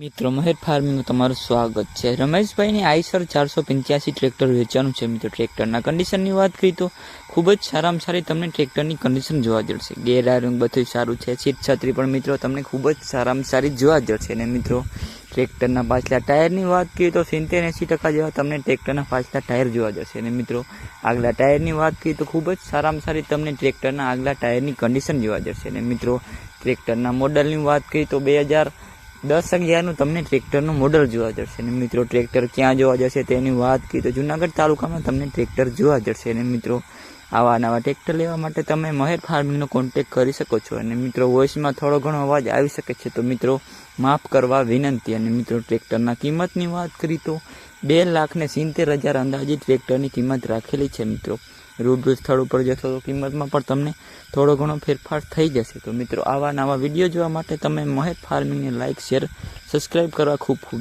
મિત્રો, મહેર ફાર્મિંગમાં તમારું સ્વાગત છે. રમેશભાઈની આઈસર ચારસો પંચ્યાસી ટ્રેક્ટર વેચવાનું છે. મિત્રો, ટ્રેક્ટરના કન્ડિશનની વાત કરી તો ખૂબ જ સારામાં સારી તમને ટ્રેક્ટરની કન્ડિશન જોવા જશે ગેર આયરન બધું સારું છે. સીટ છત્રી પણ મિત્રો, તમને ખૂબ જ સારામાં સારી જોવા જશે અને મિત્રો, ટ્રેક્ટરના પાછલા ટાયરની વાત કરીએ તો સિત્તેર એંસી ટકા જેવા તમને ટ્રેક્ટરના પાછલા ટાયર જોવા જશે અને મિત્રો, આગલા ટાયરની વાત કરીએ તો ખૂબ જ સારામાં સારી તમને ટ્રેક્ટરના આગલા ટાયરની કન્ડિશન જોવા જશે અને મિત્રો, ટ્રેક્ટરના મોડલની વાત કરીએ તો બે હજાર દસ અગિયારનું તમને ટ્રેક્ટરનું મોડલ જોવા જશે અને મિત્રો, ટ્રેક્ટર ક્યાં જોવા જશે તેની વાત કરી તો જુનાગઢ તાલુકામાં તમને ટ્રેક્ટર જોવા જશે અને મિત્રો આવા નવા ટ્રેક્ટર લેવા માટે તમે મહેર ફાર્મિંગનો કોન્ટેક કરી શકો છો. અને મિત્રો વોઇસમાં થોડો ઘણો અવાજ આવી શકે છે. તો મિત્રો, માફ કરવા વિનંતી. અને મિત્રો ટ્રેક્ટરના કિંમતની વાત કરી તો બે લાખને સિત્તેર હજાર અંદાજે ટ્રેક્ટરની કિંમત રાખેલી છે મિત્રો. રૂબરૂ સ્થળ ઉપર જશો તો કિંમતમાં પણ તમને થોડો ઘણો ફેરફાર થઈ જશે. તો મિત્રો, આવા નવા વીડિયો જોવા માટે તમે મહેર ફાર્મિંગને લાઇક શેર સબસ્ક્રાઈબ કરવા ખૂબ ખૂબ